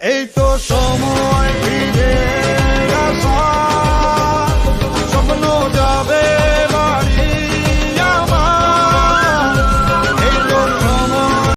এই তো সময়